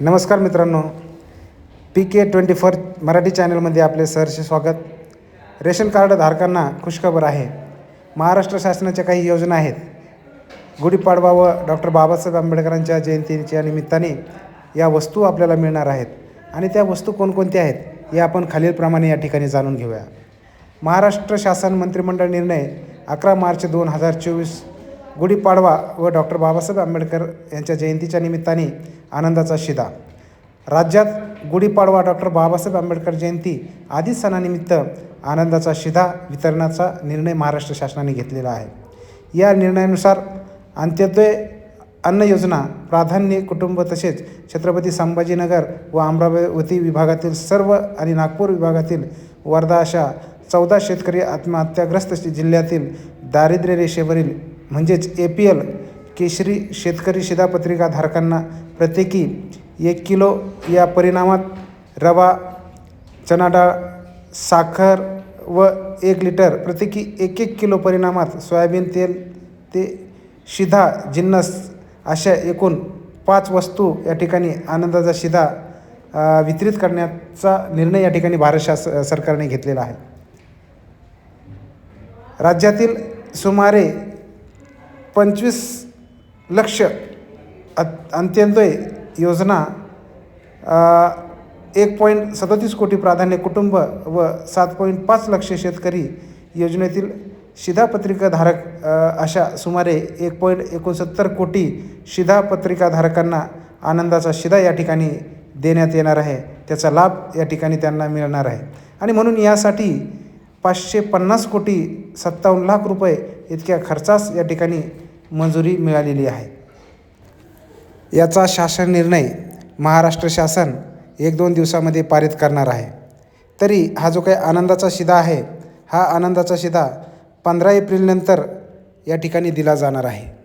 नमस्कार मित्रांनो. P K twenty four Marathi चॅनलमध्ये आपले सरचे स्वागत. रेशन कार्ड धारकांना खुशखबर आहे. महाराष्ट्र शासनाच्या काही योजना आहेत. गुढीपाडवा व डॉक्टर बाबासाहेब आंबेडकरांच्या जयंतीच्या निमित्ताने या वस्तू आपल्याला मिळणार आहेत. आणि त्या वस्तू कोणकोणत्या आहेत हे आपण खालीलप्रमाणे या ठिकाणी जाणून घेऊया. महाराष्ट्र शासन मंत्रिमंडळ निर्णय अकरा मार्च दोन हजार चोवीस गुढीपाडवा व डॉक्टर बाबासाहेब आंबेडकर यांच्या जयंतीच्या निमित्ताने आनंदाचा शिदा. राज्यात गुढीपाडवा डॉक्टर बाबासाहेब आंबेडकर जयंती आदी सणानिमित्त आनंदाचा शिधा वितरणाचा निर्णय महाराष्ट्र शासनाने घेतलेला आहे. या निर्णयानुसार अंत्योदय अन्न योजना प्राधान्य कुटुंब तसेच छत्रपती संभाजीनगर व अमरावती विभागातील सर्व आणि नागपूर विभागातील वर्धा अशा चौदा शेतकरी आत्महत्याग्रस्त जिल्ह्यातील दारिद्र्य रेषेवरील म्हणजेच ए पी एल केशरी शेतकरी शिधापत्रिका धारकांना प्रत्येकी एक किलो या परिणामात रवा चना डाळ साखर व एक लिटर प्रत्येकी एक एक किलो परिणामात सोयाबीन तेल ते शिधा जिन्नस अशा एकूण पाच वस्तू या ठिकाणी आनंदाचा शिधा वितरित करण्याचा निर्णय या ठिकाणी भारत शास सरकारने घेतलेला आहे. राज्यातील सुमारे पंचवीस लक्ष अत- अंत्योदय योजना एक पॉईंट सदतीस कोटी प्राधान्य कुटुंब व सात पॉईंट पाच लक्ष शेतकरी योजनेतील शिधापत्रिकाधारक अशा सुमारे एक पॉईंट एकोणसत्तर कोटी शिधापत्रिकाधारकांना आनंदाचा शिधा या ठिकाणी देण्यात येणार आहे. त्याचा लाभ या ठिकाणी त्यांना मिळणार आहे. आणि म्हणून यासाठी पाचशे पन्नास कोटी सत्तावन्न लाख रुपये इतक्या खर्चास या ठिकाणी मंजुरी मिळालेली आहे. याचा शासन निर्णय महाराष्ट्र शासन एक दोन दिवसामध्ये पारित करणार आहे. तरी हा जो काही आनंदाचा शिदा आहे हा आनंदाचा शिदा पंधरा एप्रिलनंतर या ठिकाणी दिला जाणार आहे.